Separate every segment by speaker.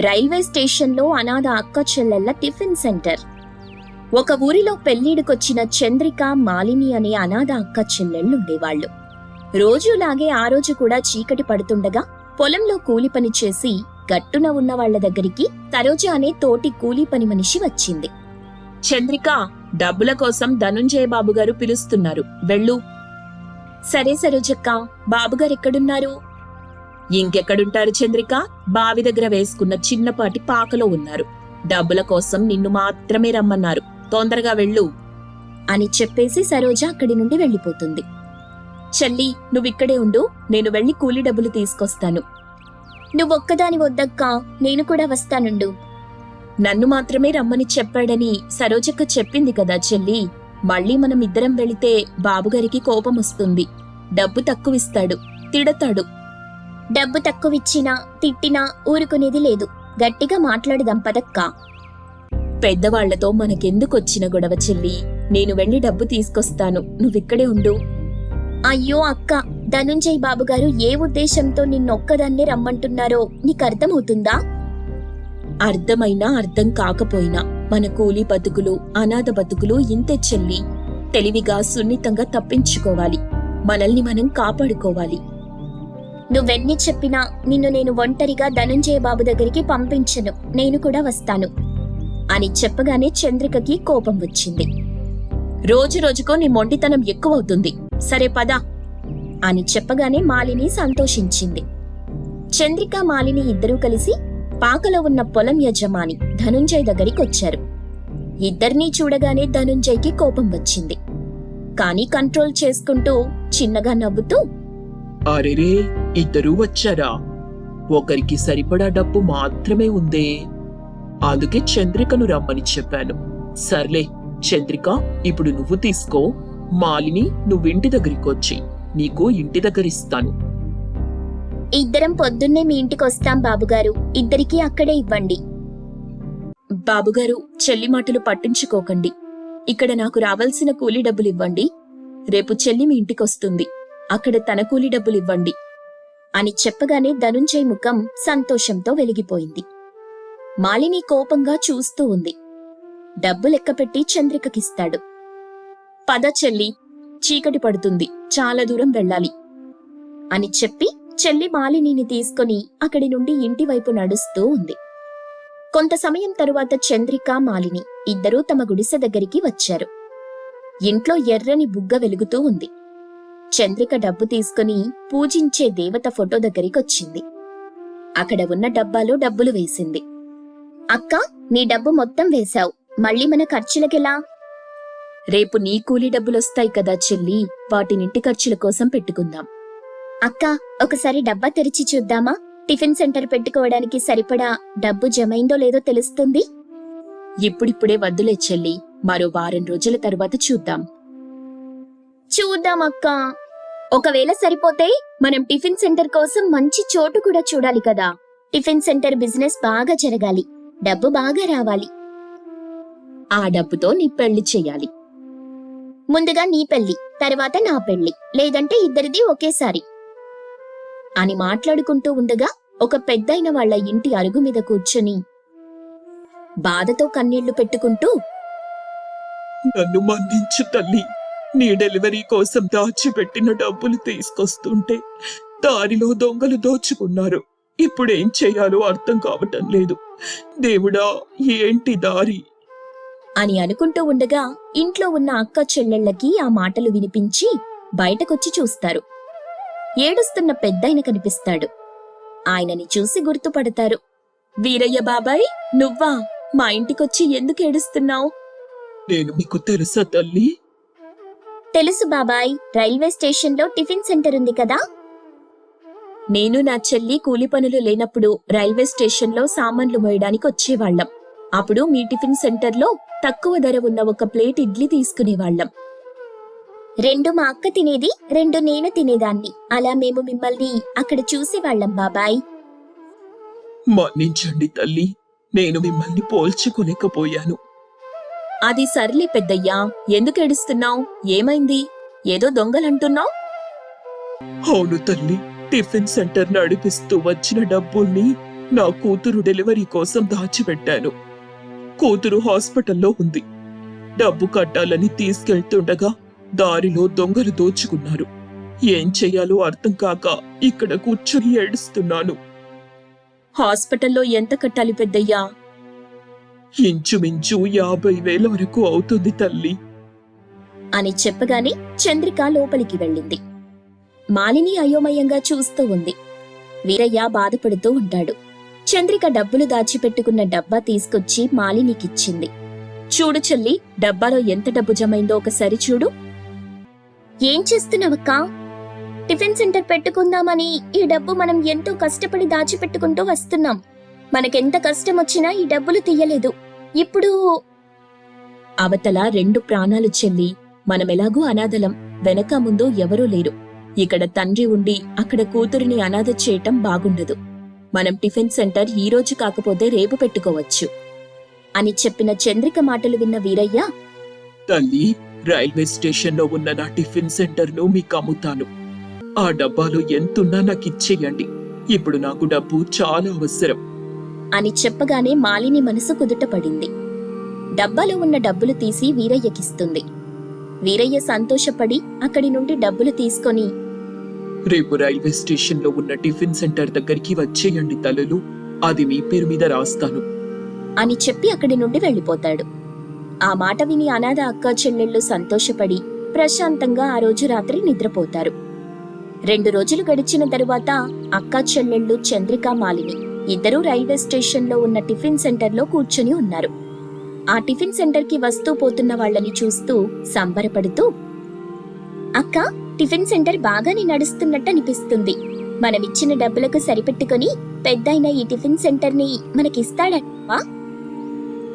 Speaker 1: Railway స్టేషన్లో అనాథ అక్క చెల్లెళ్ళ టిఫిన్ సెంటర్. ఒక ఊరిలో పెళ్ళిడికొచ్చిన చంద్రిక మాలిని అనే అనాథ అక్క చెల్లెళ్ళుండేవాళ్ళు రోజులాగే ఆ రోజు కూడా చీకటి పడుతుండగా పొలంలో కూలి పని చేసి గట్టున ఉన్న వాళ్ళ దగ్గరికి తరోజ అనే తోటి కూలి పని మనిషి వచ్చింది. చంద్రిక డబ్బుల కోసం ధనుంజయ బాబుగారు పిలుస్తున్నారు. వెళ్ళు. సరే సరోజక్క బాబుగారు ఎక్కడున్నారు? ఇంకెక్కడుంటారు చంద్రిక? బావి దగ్గర వేసుకున్న చిన్నపాటి పాకలో ఉన్నారు. డబ్బుల కోసం నిన్ను మాత్రమే రమ్మన్నారు. తొందరగా వెళ్ళు. అని చెప్పేసి సరోజ అక్కడి నుండి వెళ్ళిపోతుంది. చెల్లి నువ్విక్కడే ఉండు. నేను వెళ్ళి కూలి డబ్బులు తీసుకొస్తాను. నువ్వొక్కదాని వద్దక్కా. నేను కూడా వస్తానుండు. నన్ను మాత్రమే రమ్మని చెప్పాడని సరోజక్క చెప్పింది కదా చెల్లి. మళ్ళీ మనం ఇద్దరం వెళితే బాబుగారికి కోపం వస్తుంది డబ్బు తక్కువిస్తాడు. తిడతాడు. డబ్బు తక్కువిచ్చినా తిట్టినా ఊరుకునేది లేదు. గట్టిగా మాట్లాడదాం పదక్కా. పెద్దవాళ్ళతో మనకెందుకొచ్చిన గొడవ చెల్లి? నేను వెళ్ళి డబ్బు తీసుకొస్తాను. నువ్విక్కడే ఉండు. అయ్యో అక్క ధనుంజయ్ బాబు గారు ఏ ఉద్దేశంతో నిన్నొక్కదాన్నే రమ్మంటున్నారో నీకు అర్థమవుతుందా అర్థమైనా అర్థం కాకపోయినా మన కూలి బతుకులు అనాథ బతుకులు ఇంతే చెల్లి. తెలివిగా సున్నితంగా తప్పించుకోవాలి. మనల్ని మనం కాపాడుకోవాలి. నువ్వెన్ని చెప్పినా నిన్ను నేను ఒంటరిగా ధనంజయ బాబు దగ్గరికి పంపించను. నేను కూడా వస్తాను. అని చెప్పగానే చంద్రికకి కోపం వచ్చింది. రోజు రోజుకో నీ మొండితనం ఎక్కువవుతుంది. సరే పద అని చెప్పగానే మాలిని సంతోషించింది. చంద్రిక మాలిని ఇద్దరూ కలిసి పాకలో ఉన్న పొలం యజమాని ధనుంజయ్ దగ్గరికి వచ్చారు. ఇద్దరినీ చూడగానే ధనుంజయ్కి కోపం వచ్చింది. కానీ కంట్రోల్ చేసుకుంటూ చిన్నగా నవ్వుతూ
Speaker 2: అరెరే ఇద్దరూ వచ్చారా? ఒకరికి సరిపడా డబ్బు మాత్రమే ఉందే. అందుకే చంద్రికను రమ్మని చెప్పాను. సర్లే చంద్రిక ఇప్పుడు నువ్వు తీసుకో. మాలిని నువ్వింటి దగ్గరికి వచ్చి నీకు ఇంటి దగ్గర ఇస్తాను
Speaker 1: ఇద్దరం పొద్దున్నే మీ ఇంటికి వస్తాం బాబుగారు. ఇద్దరికీ అక్కడే ఇవ్వండి. బాబుగారు చెల్లి మాటలు పట్టించుకోకండి. ఇక్కడ నాకు రావాల్సిన కూలీ డబ్బులు ఇవ్వండి రేపు చెల్లి మీ ఇంటికొస్తుంది. అక్కడ తన కూలి డబ్బులు ఇవ్వండి అని చెప్పగానే ధనుంజయ్ ముఖం సంతోషంతో వెలిగిపోయింది. మాలిని కోపంగా చూస్తూ ఉంది. డబ్బు లెక్కపెట్టి చంద్రికకిస్తాడు. పద చెల్లి చీకటి పడుతుంది చాలా దూరం వెళ్ళాలి అని చెప్పి చెల్లి మాలినిని తీసుకుని అక్కడి నుండి ఇంటి వైపు నడుస్తూ ఉంది. కొంత సమయం తరువాత చంద్రిక మాలిని ఇద్దరూ తమ గుడిసె దగ్గరికి వచ్చారు. ఇంట్లో ఎర్రని బుగ్గ వెలుగుతూ ఉంది. చంద్రిక డబ్బు తీసుకుని పూజించే దేవత ఫోటో దగ్గరికొచ్చింది. అక్కడ ఉన్న డబ్బాలో డబ్బులు వేసింది. అక్క నీ డబ్బు మొత్తం వేశావు. మళ్ళీ మన ఖర్చులకెలా? రేపు నీ కూలీ డబ్బులొస్తాయి కదా చెల్లి. వాటినింటి ఖర్చుల కోసం పెట్టుకుందాం. అక్క ఒకసారి డబ్బా తెరిచి చూద్దామా? టిఫిన్ సెంటర్ పెట్టుకోవడానికి సరిపడా డబ్బు జమైందో లేదో తెలుస్తుంది? ఇప్పుడిప్పుడే వద్దులే చెల్లి. మరో వారం రోజుల తర్వాత చూద్దాం. చూద్దాం అక్క ఒకవేళ సరిపోతే మనం టిఫిన్ సెంటర్ కోసం మంచి చోటు కూడా చూడాలి కదా. టిఫిన్ సెంటర్ బిజినెస్ బాగా జరగాలి. డబ్బు బాగా రావాలి. ఆ డబ్బుతో నీ పెళ్ళి చెయ్యాలి ముందుగా నీ పెళ్ళి తర్వాత నా పెళ్ళి లేదంటే ఇద్దరిది ఒకేసారి. అని మాట్లాడుకుంటూ ఉండగా ఒక పెద్దయిన వాళ్ళ ఇంటి అరుగు మీద కూర్చుని బాధతో కన్నీళ్ళు పెట్టుకుంటూ
Speaker 2: నన్ను మన్నించు తల్లి. నీ డెలివరీ కోసం దాచిపెట్టిన డబ్బులు తీసుకొస్తుంటే దారిలో దొంగలు దోచుకున్నారు. ఇప్పుడేం చేయాలో అర్థం కావటం లేదు. దేవుడా ఏంటి దారి?
Speaker 1: అని అనుకుంటూ ఉండగా ఇంట్లో ఉన్న అక్క చెల్లెళ్ళకి ఆ మాటలు వినిపించి బయటకొచ్చి చూస్తారు. ఏడుస్తున్న పెద్దయిన కనిపిస్తాడు. ఆయనని చూసి గుర్తుపడతారు. వీరయ్య బాబాయ్ నువ్వా? మా ఇంటికొచ్చి ఎందుకు ఏడుస్తున్నావు?
Speaker 2: నేను మీకు తెలుసా తల్లి?
Speaker 1: తెలుసు బాబాయ్ రైల్వే స్టేషన్లో టిఫిన్ సెంటర్ ఉంది కదా? నేను నా చెల్లి కూలి పనులు లేనప్పుడు రైల్వే స్టేషన్లో సామాన్లు మోయడానికి వచ్చేవాళ్ళం అప్పుడు మీ టిఫిన్ సెంటర్లో తక్కువ ధర ఉన్న ఒక ప్లేట్ ఇడ్లీ తీసుకునేవాళ్ళం రెండు మా అక్క తినేది రెండు నేను తినేదాన్ని. అలా మేము మిమ్మల్ని అక్కడ చూసేవాళ్ళం బాబాయ్.
Speaker 2: మన్నించండి తల్లి నేను మిమ్మల్ని పోల్చుకోలేకపోయాను.
Speaker 1: అది సర్లే పెద్దయ్యా ఎందుకు ఏడుస్తున్నావు? ఏమైంది? ఏదో దొంగలంటున్నావు?
Speaker 2: అవును తల్లి టిఫిన్ సెంటర్ నడిపిస్తూ వచ్చిన డబ్బుల్ని నా కూతురు డెలివరీ కోసం దాచిపెట్టాను. కూతురు హాస్పిటల్లో ఉంది. డబ్బు కట్టాలని తీసుకెళ్తుండగా దారిలో దొంగలు దోచుకున్నారు. ఏం చెయ్యాలో అర్థం కాక ఇక్కడ కూర్చొని ఏడుస్తున్నాను.
Speaker 1: హాస్పిటల్లో ఎంత కట్టాలి పెద్దయ్యా?
Speaker 2: ఇంచుమించు యాభై వేల వరకు అవుతుంది తల్లి.
Speaker 1: అని చెప్పగానే చంద్రిక లోపలికి వెళ్ళింది. మాలిని అయోమయంగా చూస్తూ ఉంది. వీరయ్య బాధపడుతూ ఉంటాడు. చంద్రిక డబ్బులు దాచిపెట్టుకున్న డబ్బా తీసుకొచ్చి మాలినికిచ్చింది. చూడు చెల్లి డబ్బాలో ఎంత డబ్బు జమైందో ఒకసారి చూడు. ఏం చేస్తున్నావక్కా? టిఫిన్ సెంటర్ పెట్టుకుందామని ఈ డబ్బు మనం ఎంతో కష్టపడి దాచిపెట్టుకుంటూ వస్తున్నాం. మనకెంత కష్టం వచ్చినా ఈ డబ్బులు తీయలేదు. ఇప్పుడు అవతల రెండు ప్రాణాలు చెల్లి మనమెలాగూ అనాథలం వెనక ముందు ఎవరూ లేరు. ఇక్కడ తండ్రి ఉండి అక్కడ కూతురిని అనాథ చేయటం బాగుండదు. మనం టిఫిన్ సెంటర్ ఈ రోజు కాకపోతే రేపు పెట్టుకోవచ్చు. అని చెప్పిన చంద్రిక మాటలు విన్న వీరయ్య
Speaker 2: తల్లి రైల్వే స్టేషన్లో ఉన్న నా టిఫిన్ సెంటర్ను మీకు అమ్ముతాను. ఆ డబ్బాలో ఎంతున్నా నాకు ఇచ్చేయండి. ఇప్పుడు నాకు డబ్బు చాలా అవసరం.
Speaker 1: అని చెప్పగానే మాలిని మనసు కుదుట పడింది డబ్బాలో ఉన్న డబ్బులు తీసి వీరయ్యకిస్తుంది. వీరయ్య సంతోషపడి అక్కడి నుండి డబ్బులు తీసుకొని
Speaker 2: రేపు రైల్వే స్టేషన్లో ఉన్న టిఫిన్ సెంటర్ దగ్గరికి వచ్చేయండి తల్లులు అది మీ పేరు మీద రాస్తాను.
Speaker 1: అని చెప్పి అక్కడి నుండి వెళ్ళిపోతాడు. ఆ మాట విని అనాథ అక్క చెల్లెళ్ళు సంతోషపడి ప్రశాంతంగా ఆ రోజు రాత్రి నిద్రపోతారు. రెండు రోజులు గడిచిన తరువాత అక్క చెల్లెళ్ళు చంద్రిక మాలిని ఇద్దరూ రైల్వే స్టేషన్లో ఉన్న టిఫిన్ సెంటర్లో కూర్చొని ఉన్నారు. ఆ టిఫిన్ సెంటర్కి వస్తూ పోతున్న వాళ్ళని చూస్తూ సంబరపడుతూ అక్క టిఫిన్ సెంటర్ బాగానే నడుస్తున్నట్టు అనిపిస్తుంది. మనమిచ్చిన డబ్బులకు సరిపెట్టుకొని పెద్దయిన ఈ టిఫిన్ సెంటర్ని మనకిస్తాడటవా?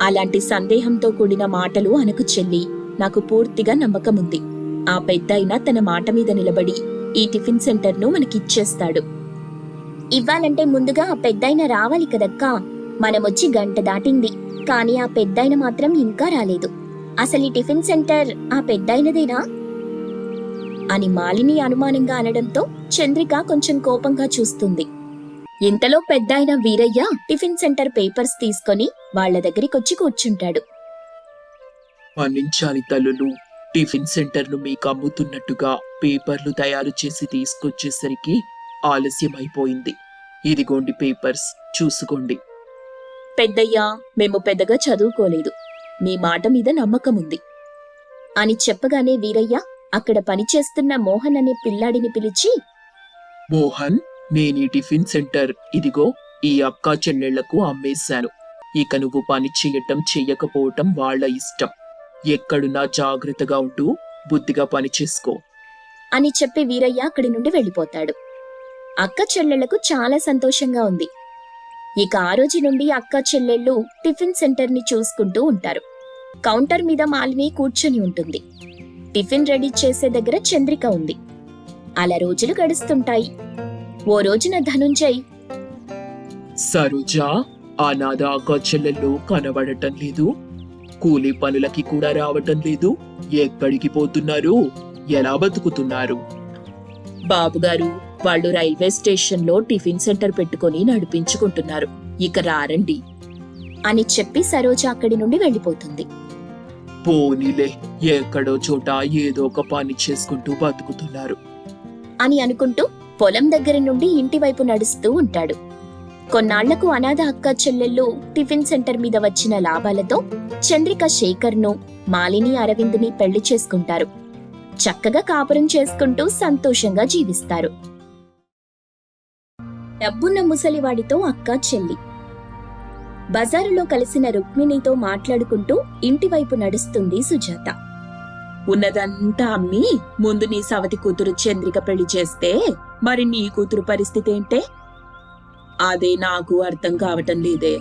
Speaker 1: అలాంటి సందేహంతో కూడిన మాటలు అనకు చెల్లి. నాకు పూర్తిగా నమ్మకముంది. ఆ పెద్దయిన తన మాట మీద నిలబడి ఈ టిఫిన్ సెంటర్ను మనకిచ్చేస్తాడు. ఇవ్వాలంటే ముందుగా ఆ పెద్దయిన రావాలి కదక్కా. మనమొచ్చి గంట దాటింది. కానీ ఆ పెద్దయిన మాత్రం ఇంకా రాలేదు. అసలు ఈ టిఫిన్ సెంటర్ ఆ పెద్దయినదేనా? అని మాలిని అనుమానంగా అనడంతో చంద్రిక కొంచెం కోపంగా చూస్తుంది. ఇంతలో పెద్దాయన వీరయ్య టిఫిన్ సెంటర్ పేపర్స్ తీసుకొని వాళ్ళ దగ్గరికొచ్చి కూర్చుంటాడు.
Speaker 2: మన్నించాలి తల్లులు. టిఫిన్ సెంటర్ను మీకు అమ్ముతున్నట్టుగా పేపర్లు తయారు చేసి తీసుకొచ్చేసరికి ఆలస్యం అయిపోయింది ఇదిగోండి పేపర్స్ చూసుకోండి.
Speaker 1: పెద్దయ్యా మేము పెద్దగా చదువుకోలేదు. మీ మాట మీద నమ్మకం ఉంది అని చెప్పగానే వీరయ్య అక్కడ పనిచేస్తున్న మోహన్ అనే పిల్లాడిని పిలిచి
Speaker 2: మోహన్ నేను ఈ టిఫిన్ సెంటర్. ఇదిగో ఈ అక్కా చెల్లెళ్ళకు అమ్మేశాను. ఇక నువ్వు పని చెయ్యటం చెయ్యకపోవటం వాళ్ళ ఇష్టం. ఎక్కడున్నా జాగ్రత్తగా ఉంటూ బుద్ధిగా పని చేసుకో.
Speaker 1: అని చెప్పి వీరయ్య అక్కడి నుండి వెళ్ళిపోతాడు. అక్క చెల్లెళ్ళకు చాలా సంతోషంగా ఉంది. ఇక ఆ రోజు నుండి అక్క చెల్లెళ్ళు టిఫిన్ సెంటర్ని చూసుకుంటూ ఉంటారు. కౌంటర్ మీద మాలిని కూర్చొని ఉంటుంది. టిఫిన్ రెడీ చేసే దగ్గర చంద్రిక ఉంది. అలా రోజులు గడుస్తుంటాయి. ఓ రోజున ధనుంజయ్
Speaker 2: సరోజా అనాథ అక్క చెల్లెళ్ళు కనబడటం లేదు. కూలీ పనులకి కూడా రావటం లేదు. ఎక్కడికి పోతున్నారు? ఎలా బతుకుతున్నారు?
Speaker 1: బాబుగారు వాళ్ళు రైల్వే స్టేషన్లో టిఫిన్ సెంటర్ పెట్టుకొని నడిపించుకుంటున్నారు. ఇక రారండి. అని చెప్పి సరోజ అక్కడి నుండి వెళ్ళిపోతుంది.
Speaker 2: పోనీలే ఎక్కడో చోట ఏదో ఒక పని చేసుకుంటూ బతుకుతున్నారు.
Speaker 1: అని అనుకుంటూ పొలం దగ్గర నుండి ఇంటి వైపు నడుస్తూ ఉంటాడు. కొన్నాళ్ళకు అనాథ అక్క చెల్లెళ్ళు టిఫిన్ సెంటర్ మీద వచ్చిన లాభాలతో చంద్రిక శేఖర్ను మాలిని అరవింద్ని పెళ్ళి చేసుకుంటారు. చక్కగా కాపురం చేసుకుంటూ సంతోషంగా జీవిస్తారు. డబ్బున్న ముసలివాడితో అక్క చెల్లి. బజారులో కలిసిన రుక్మిణితో మాట్లాడుకుంటూ ఇంటివైపు నడుస్తుంది సుజాత. ఉన్నదంతా అమ్మి ముందు నీ సవతి కూతురు చంద్రిక పెళ్ళి చేస్తే మరి నీ కూతురు పరిస్థితి ఏంటే? అదే నాకు అర్థం కావటం లేదే.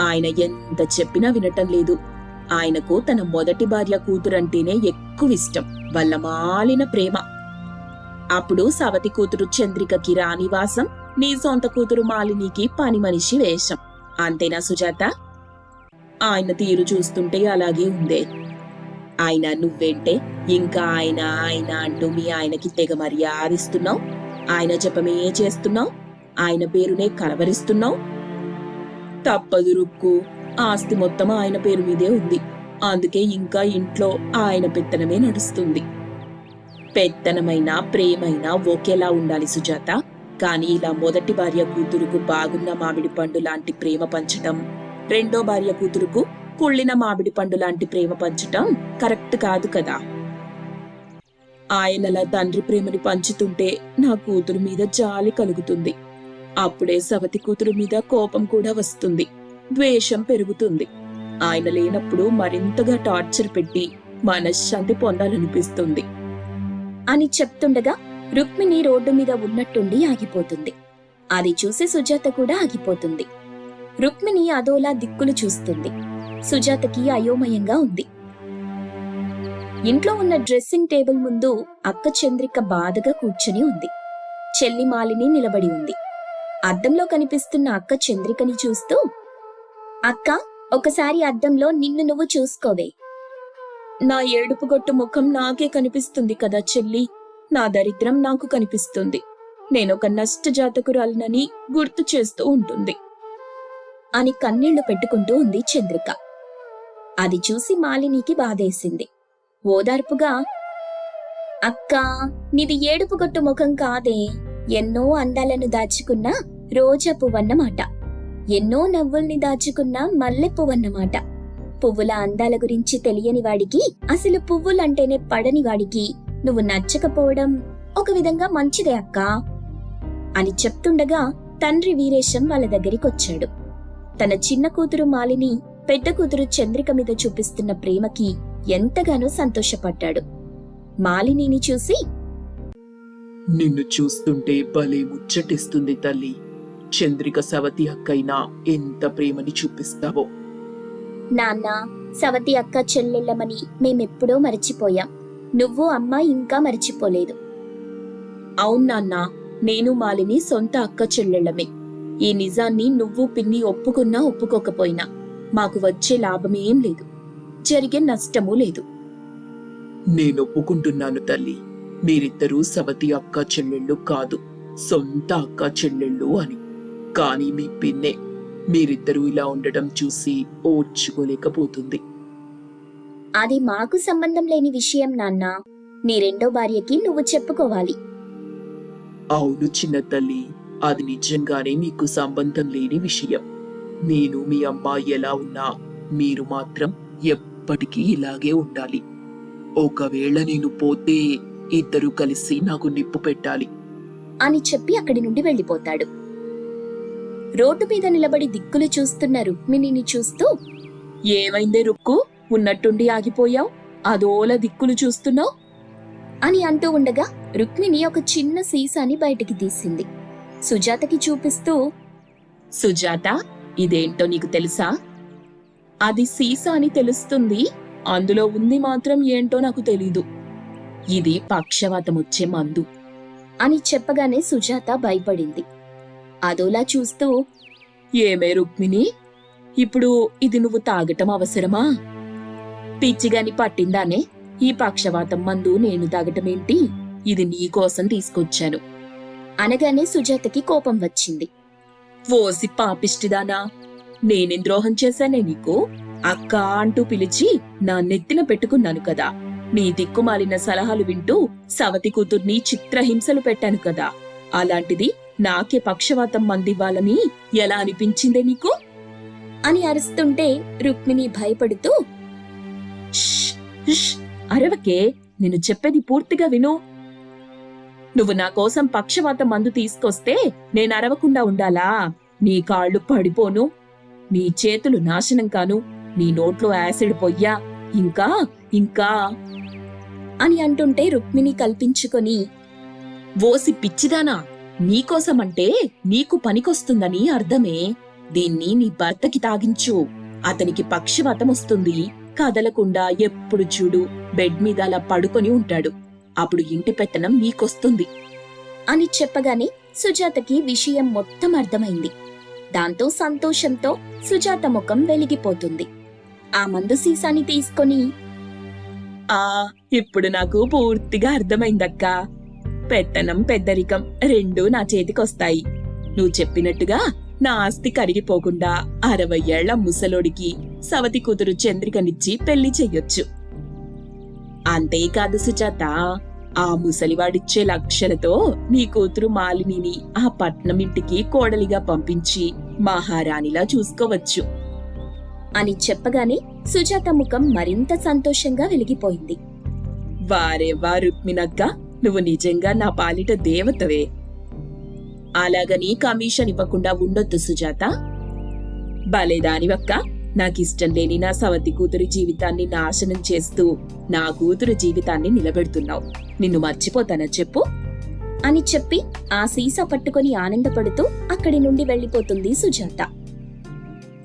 Speaker 1: ఆయన ఎంత చెప్పినా వినటం లేదు. ఆయనకు తన మొదటి భార్య కూతురంటేనే ఎక్కువ ఇష్టం వాళ్ళ మాలిన ప్రేమ. అప్పుడు సవతి కూతురు చంద్రికకి రానివాసం నీ సొంత కూతురు మాలినికి పని మనిషి వేషం. అంతేనా సుజాత? ఆయన తీరు చూస్తుంటే అలాగే ఉందే. ఆయన నువ్వేంటే ఇంకా ఆయన ఆయన అంటూ మీ ఆయనకి తెగ మర్యాదిస్తున్నావు? ఆయన జపమే చేస్తున్నావు? ఆయన పేరునే కలవరిస్తున్నావు?
Speaker 2: తప్పదు రుక్కు. ఆస్తి మొత్తం ఆయన పేరు మీదే ఉంది. అందుకే ఇంకా ఇంట్లో ఆయన పెత్తనమే నడుస్తుంది. పెత్తనమైన ప్రేమైనా ఒకేలా ఉండాలి సుజాత. కానీ ఇలా మొదటి భార్య కూతురుకు బాగున్న మామిడి పండు లాంటి ప్రేమ పంచటం రెండో భార్య కూతురుకు కుళ్ళిన మామిడి పండు లాంటి ప్రేమ పంచటం కరెక్ట్ కాదు కదా. ఆయనలా తండ్రి ప్రేమని పంచుతుంటే నా కూతురు మీద జాలి కలుగుతుంది. అప్పుడే సవతి కూతురు మీద కోపం కూడా వస్తుంది ద్వేషం పెరుగుతుంది. ఆయన లేనప్పుడు మరింతగా టార్చర్ పెట్టి మనశ్శాంతి పొందాలనిపిస్తుంది.
Speaker 1: అని చెప్తుండగా రుక్మిణి రోడ్డు మీద ఉన్నట్టుండి ఆగిపోతుంది. అది చూసి సుజాత కూడా ఆగిపోతుంది. రుక్మిణి అదోలా దిక్కులు చూస్తుంది. సుజాతకి అయోమయంగా ఉంది. ఇంట్లో ఉన్న డ్రెస్సింగ్ టేబుల్ ముందు అక్క చంద్రిక బాధగా కూర్చుని ఉంది. చెల్లి మాలిని నిలబడి ఉంది. అద్దంలో కనిపిస్తున్న అక్క చంద్రికని చూస్తూ అక్క ఒకసారి అద్దంలో నిన్ను నువ్వు చూసుకోవే.
Speaker 2: నా ఏడుపుగొట్టు ముఖం నాకే కనిపిస్తుంది కదా చెల్లి. నా దరిద్రం నాకు కనిపిస్తుంది. నేనొక నష్ట జాతకురాలనని గుర్తు చేస్తూ ఉంటుంది.
Speaker 1: అని కన్నీళ్ళు పెట్టుకుంటూ ఉంది చంద్రిక. అది చూసి మాలినికి బాధేసింది. ఓదార్పుగా అక్కా నీది ఏడుపు గొట్టు ముఖం కాదే. ఎన్నో అందాలను దాచుకున్న రోజా పువ్వన్నమాట. ఎన్నో నవ్వుల్ని దాచుకున్న మల్లె పువ్వన్నమాట. పువ్వుల అందాల గురించి తెలియని వాడికి అసలు పువ్వులంటేనే పడని వాడికి నువ్వు నచ్చకపోవడం ఒక విధంగా మంచిదే అక్కా అని చెప్తుండగా తండ్రి వీరేశం వాళ్ళ దగ్గరికొచ్చాడు. తన చిన్న కూతురు మాలిని పెద్ద కూతురు చంద్రిక మీద చూపిస్తున్న ప్రేమకి ఎంతగానో సంతోషపడ్డాడు. మాలినిని చూసి
Speaker 2: నిన్ను చూస్తుంటే భలే ముచ్చటిస్తుంది తల్లి. చంద్రిక సవతి అక్కైనా ఎంత ప్రేమని చూపిస్తావో.
Speaker 1: నాన్న సవతి అక్క చెల్లెళ్ళమని మేమెప్పుడో మరచిపోయాం. నువ్వు అమ్మ ఇంకా మర్చిపోలేదు.
Speaker 2: అవును నాన్న నేను మాలిని సొంత అక్క చెల్లెళ్ళమే. ఈ నిజాన్ని నువ్వు పిన్ని ఒప్పుకున్నా ఒప్పుకోకపోయినా మాకు వచ్చే లాభమేం లేదు. జరిగే నష్టమూ లేదు. నేను ఒప్పుకుంటున్నాను తల్లి. మీరిద్దరూ సవతి అక్క చెల్లెళ్ళు కాదు సొంత అక్క చెల్లెళ్ళు అని. కానీ మీ పిన్నే మీరిద్దరూ ఇలా ఉండటం చూసి ఓర్చుకోలేకపోతుంది.
Speaker 1: అది మాకు సంబంధం లేని విషయం నాన్న. నీ రెండో భార్యకి నువ్వు చెప్పుకోవాలి.
Speaker 2: అవును చిన్న తల్లి. అది నిజంగానే మీకు సంబంధం లేని విషయం. నేను మీ అమ్మ ఎలా ఉన్నా మీరు మాత్రం ఎప్పటికీ ఇలాగే ఉండాలి. ఒకవేళ నేను పోతే ఇద్దరు కలిసి నాకు నిప్పు పెట్టాలి.
Speaker 1: అని చెప్పి అక్కడి నుండి వెళ్ళిపోతాడు. రోడ్డు మీద నిలబడి దిక్కులు చూస్తున్న రుక్మిణిని చూస్తూ
Speaker 2: ఏమైందే రుక్కు? ఉన్నట్టుండి ఆగిపోయావు? అదోల దిక్కులు చూస్తున్నావు?
Speaker 1: అని అంటూ ఉండగా రుక్మిణి ఒక చిన్న సీసాని బయటికి తీసింది. సుజాతకి చూపిస్తూ
Speaker 2: సుజాత ఇదేంటో నీకు తెలుసా? అది సీసా అని తెలుస్తుంది. అందులో ఉంది మాత్రం ఏంటో నాకు తెలీదు. ఇది పక్షవాతం వచ్చే మందు.
Speaker 1: అని చెప్పగానే సుజాత భయపడింది. అదోలా చూస్తూ
Speaker 2: ఏమే రుక్మిణి? ఇప్పుడు ఇది నువ్వు తాగటం అవసరమా? పిచ్చిగాని పట్టిందానే? ఈ పక్షవాతం మందు నేను తాగటమేంటి? ఇది నీకోసం తీసుకొచ్చాను.
Speaker 1: అనగానే సుజాతకి కోపం వచ్చింది.
Speaker 2: ఓసి పాపిష్టిదానా నేనేం ద్రోహం చేశానే నీకు? అక్క అంటూ పిలిచి నా నెత్తిన పెట్టుకున్నాను కదా. నీ దిక్కుమాలిన సలహాలు వింటూ సవతి కూతుర్ని చిత్రహింసలు పెట్టాను కదా. అలాంటిది నాకే పక్షవాతం మందివ్వాలని ఎలా అనిపించిందే నీకు?
Speaker 1: అని అరుస్తుంటే రుక్మిణి భయపడుతూ
Speaker 2: అరవకే నేను చెప్పేది పూర్తిగా విను. నువ్వు నా కోసం పక్షవాత మందు తీసుకొస్తే నేను అరవకుండా ఉండాలా? నీ కాళ్ళు పడిపోను. నీ చేతులు నాశనం కాను. నీ నోట్లో యాసిడ్ పొయ్యా. ఇంకా ఇంకా
Speaker 1: అని అంటుంటే రుక్మిణి కల్పించుకొని
Speaker 2: ఓసి పిచ్చిదానా నీకోసమంటే నీకు పనికొస్తుందని అర్థమే. దీన్ని నీ భర్తకి తాగించు. అతనికి పక్షవాతం వస్తుంది కదలకుండా ఎప్పుడు చూడు బెడ్ మీద అలా పడుకొని ఉంటాడు. అప్పుడు ఇంటి పెత్తనం నీకొస్తుంది.
Speaker 1: అని చెప్పగానే సుజాతకి విషయం మొత్తం అర్థమైంది. దాంతో సంతోషంతో సుజాత ముఖం వెలిగిపోతుంది. ఆ మందు సీసాని తీసుకొని
Speaker 2: ఆ ఇప్పుడు నాకు పూర్తిగా అర్థమైందక్కా. పెత్తనం పెద్దరికం రెండూ నా చేతికొస్తాయి. నువ్వు చెప్పినట్టుగా నా ఆస్తి కరిగిపోకుండా అరవై ఏళ్ళ ముసలోడికి సవతి కూతురు చంద్రికనిచ్చి పెళ్ళి చెయ్యొచ్చు. అంతేకాదు సుజాత ఆ ముసలివాడిచ్చే లక్షలతో నీ కూతురు మాలినిని ఆ పట్నం ఇంటికి కోడలిగా పంపించి మహారాణిలా చూసుకోవచ్చు.
Speaker 1: అని చెప్పగానే సుజాత ముఖం మరింత సంతోషంగా వెలిగిపోయింది.
Speaker 2: వారే వా రుక్మిణక్క నువ్వు నిజంగా నా పాలిట దేవతవే. అలాగని కమిషన్ ఇవ్వకుండా ఉండొద్దు సుజాత. భలేదానివక్క నాకిష్టం లేని నా సవతి కూతురి జీవితాన్ని నాశనం చేస్తూ నా కూతురు జీవితాన్ని నిలబెడుతున్నావు. నిన్ను మర్చిపోతానని చెప్పు?
Speaker 1: అని చెప్పి ఆ సీసా పట్టుకొని ఆనందపడుతూ అక్కడి నుండి వెళ్ళిపోతుంది సుజాత.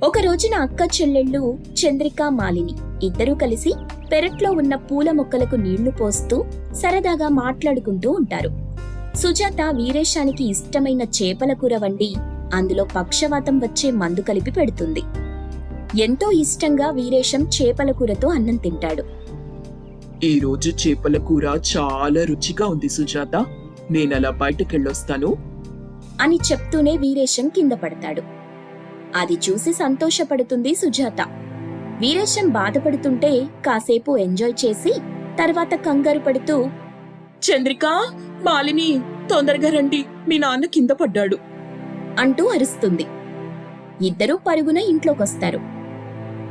Speaker 1: ఒక రోజున అక్క చెల్లెళ్ళు చంద్రిక మాలిని ఇద్దరూ కలిసి పెరట్లో ఉన్న పూల మొక్కలకు నీళ్ళు పోస్తూ సరదాగా మాట్లాడుకుంటూ ఉంటారు. సుజాత వీరేశానికి ఇష్టమైన చేపల కూర వండి అందులో పక్షవాతం వచ్చే మందు కలిపి పెడుతుంది. ఎంతో ఇష్టంగా వీరేశం చేపల కూరతో అన్నం తింటాడు.
Speaker 2: ఈ రోజు చేపల కూర చాలా రుచిగా ఉంది సుజాత. నేనలా బయటకెళ్ళొస్తాను.
Speaker 1: అని చెప్తూనే వీరేశం కింద పడతాడు. అది చూసి సంతోషపడుతుంది సుజాత. వీరేశం బాధపడుతుంటే కాసేపు ఎంజాయ్ చేసి తర్వాత కంగారు పడుతూ
Speaker 2: చంద్రిక మాలిని తొందరగా రండి. మీ నాన్న కింద పడ్డాడు.
Speaker 1: అంటూ అరుస్తుంది. ఇద్దరూ పరుగున ఇంట్లోకొస్తారు.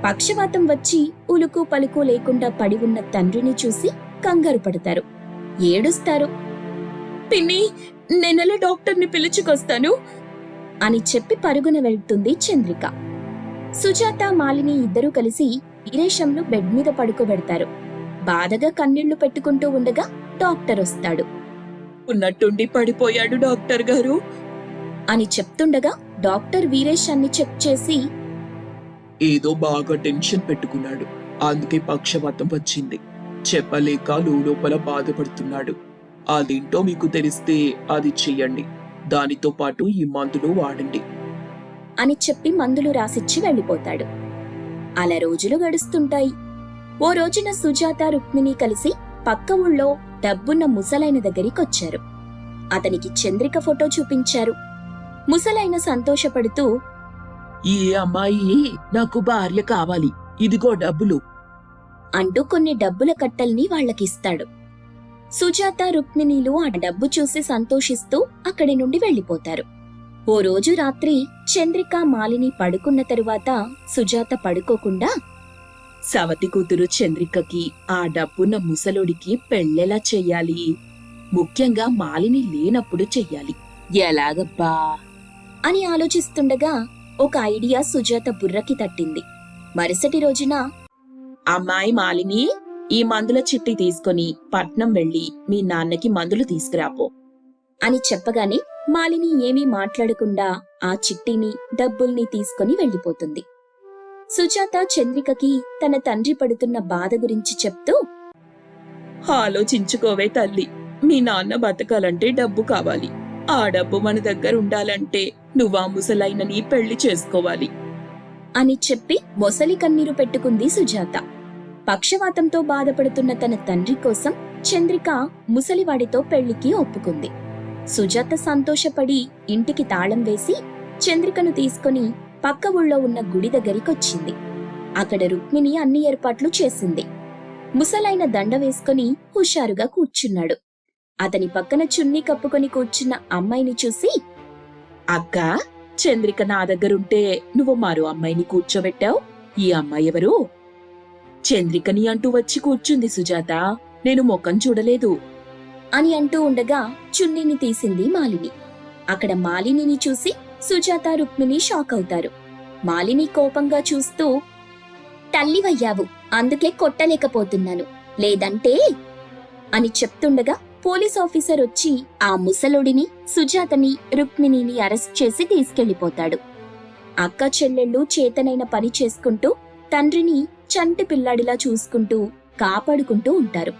Speaker 1: పక్షవాతం వచ్చి ఉలుకు పలుకు లేకుండా పడి ఉన్న తండ్రిని చూసి కంగారు పడతారు. ఏడుస్తారు.
Speaker 2: పిన్ని నేనెలా డాక్టర్ని పిలుచుకొస్తాను?
Speaker 1: అని చెప్పి పరుగున వెళ్తుంది చంద్రిక. సుజాత మాలిని ఇద్దరూ కలిసి వీరేశంను బెడ్ మీద పడుకోబెడతారు. బాధగా కన్నీళ్ళు పెట్టుకుంటూ ఉండగా డాక్టర్ వస్తాడు.
Speaker 2: ఉన్నట్టుండి పడిపోయాడు డాక్టర్ గారు.
Speaker 1: అని చెప్తుండగా డాక్టర్ వీరేశాన్ని చెక్ చేసి
Speaker 2: ఏదో బాగా టెన్షన్ పెట్టుకున్నాడు. అందుకే పక్షవాతం వచ్చింది. చెప్పలేక లోపల బాధపడుతున్నాడు. అదేంటో మీకు తెలిస్తే అది చెయ్యండి. దానితో పాటు ఈ మందులు వాడండి.
Speaker 1: అని చెప్పి మందులు రాసిచ్చి వెళ్ళిపోతాడు. అలా రోజులు గడుస్తుంటాయి. ఓ రోజున సుజాత రుక్మిణి కలిసి పక్క ఊళ్ళో డబ్బున్న ముసలైన దగ్గరికొచ్చారు. అతనికి చంద్రిక ఫోటో చూపించారు. ముసలైన సంతోషపడుతూ
Speaker 2: ఈ అమ్మాయి నాకు భార్య కావాలి. ఇదిగో డబ్బులు.
Speaker 1: అంటూ కొన్ని డబ్బుల కట్టల్ని వాళ్ళకిస్తాడు. సుజాత రుక్మిణీలు ఆ డబ్బు చూసి సంతోషిస్తూ అక్కడి నుండి వెళ్ళిపోతారు ఓ రోజు రాత్రి చంద్రిక మాలిని పడుకున్న తరువాత సుజాత పడుకోకుండా
Speaker 2: సవతి కూతురు చంద్రికకి ఆ డబ్బున్న ముసలుడికి పెళ్ళెలా చెయ్యాలి? ముఖ్యంగా మాలిని లేనప్పుడు చెయ్యాలి. ఎలాగబ్బా?
Speaker 1: అని ఆలోచిస్తుండగా ఒక ఐడియా సుజాత బుర్రకి తట్టింది. మరుసటి రోజున
Speaker 2: అమ్మాయి మాలిని ఈ మందుల చిట్టి తీసుకొని పట్నం వెళ్ళి మీ నాన్నకి మందులు తీసుకురాపో.
Speaker 1: అని చెప్పగానే మాలిని ఏమీ మాట్లాడకుండా ఆ చిట్టిని డబ్బుల్ని తీసుకొని వెళ్ళిపోతుంది. సుజాత చంద్రికకి తన తండ్రి పడుతున్న బాధ గురించి చెప్తూ
Speaker 2: ఆలోచించుకోవే తల్లి. మీ నాన్న బతకాలంటే డబ్బు కావాలి. ఆ డబ్బు మన దగ్గర ఉండాలంటే నువ్వా ముసలైనని పెళ్ళి చేసుకోవాలి.
Speaker 1: అని చెప్పి మొసలి కన్నీరు పెట్టుకుంది సుజాత. పక్షవాతంతో బాధపడుతున్న తన తండ్రి కోసం చంద్రిక ముసలివాడితో పెళ్ళికి ఒప్పుకుంది. సుజాత సంతోషపడి ఇంటికి తాళం వేసి చంద్రికను తీసుకుని పక్క ఊళ్ళో ఉన్న గుడి దగ్గరికొచ్చింది. అక్కడ రుక్మిణి అన్ని ఏర్పాట్లు చేసింది. ముసలైన దండ వేసుకుని హుషారుగా కూర్చున్నాడు. అతని పక్కన చున్నీ కప్పుకొని కూర్చున్న అమ్మాయిని చూసి
Speaker 2: అక్క చంద్రిక నా దగ్గరుంటే నువ్వు మరో అమ్మాయిని కూర్చోబెట్టావు? ఈ అమ్మాయి ఎవరు? చంద్రికని అంటూ వచ్చి కూర్చుంది సుజాత. నేను ముఖం చూడలేదు.
Speaker 1: అని అంటూ ఉండగా చున్నీని తీసింది మాలిని. అక్కడ మాలినిని చూసి సుజాత రుక్మిణి షాక్ అవుతారు మాలిని కోపంగా చూస్తూ తల్లివయ్యావు అందుకే కొట్టలేకపోతున్నాను. లేదంటే? అని చెప్తుండగా పోలీస్ ఆఫీసర్ వచ్చి ఆ ముసలుడిని సుజాతని రుక్మిణిని అరెస్ట్ చేసి తీసుకెళ్ళిపోతాడు అక్క చెల్లెళ్ళు చేతనైన పని చేసుకుంటూ తండ్రిని చంటి పిల్లాడిలా చూసుకుంటూ కాపాడుకుంటూ ఉంటారు.